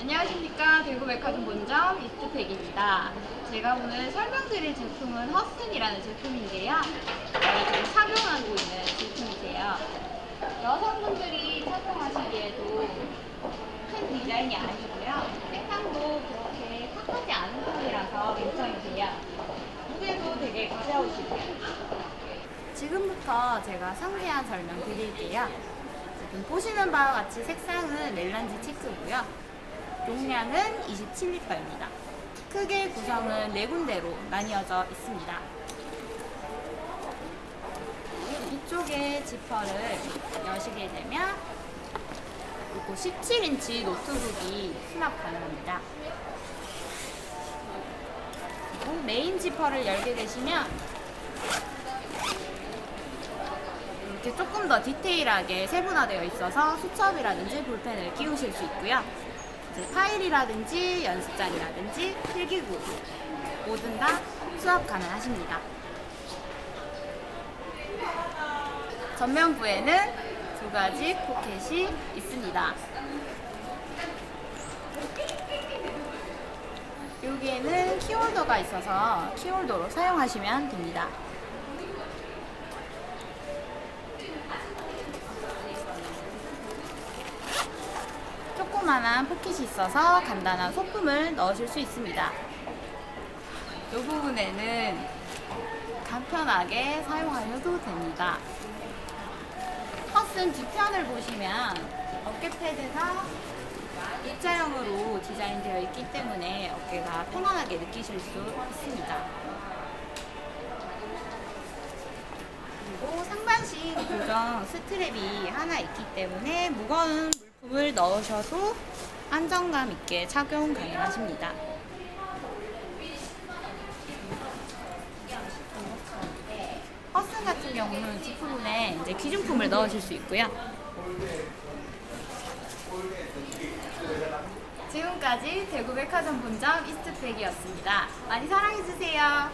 안녕하십니까 대구 백화점 본점 이스트팩입니다. 제가 오늘 설명드릴 제품은 허슨이라는 제품인데요. 저희 지금 착용하고 있는 제품이세요. 여성분들이 착용하시기에도 큰 디자인이 아니고요. 색상도 그렇게 탁하지 않은 편이라서 괜찮으세요. 무게도 되게 가벼우시고요. 지금부터 제가 상세한 설명 드릴게요. 지금 보시는 바와 같이 색상은 멜란지 체크고요. 용량은 27리터입니다. 크게 구성은 네 군데로 나뉘어져 있습니다. 이쪽에 지퍼를 여시게 되면 그리고 17인치 노트북이 수납 가능합니다. 그리고 메인 지퍼를 열게 되시면 이렇게 조금 더 디테일하게 세분화되어 있어서 수첩이라든지 볼펜을 끼우실 수 있고요. 이제 파일이라든지 연습장이라든지 필기구 모든 다 수납 가능하십니다. 전면부에는 두 가지 포켓이 있습니다. 여기에는 키홀더가 있어서 키홀더로 사용하시면 됩니다. 조그만한 포켓이 있어서 간단한 소품을 넣으실 수 있습니다. 이 부분에는 간편하게 사용하셔도 됩니다. 헛슨 뒤편을 보시면 어깨 패드가 입자형으로 디자인되어 있기 때문에 어깨가 편안하게 느끼실 수 있습니다. 그리고 상반신 고정 스트랩이 하나 있기 때문에 무거운 을 넣으셔도 안정감 있게 착용 가능하십니다. 허슨 같은 경우는 뒷부분에 이제 기준품을 넣으실 수 있고요. 지금까지 대구 백화점 본점 이스트팩이었습니다. 많이 사랑해주세요.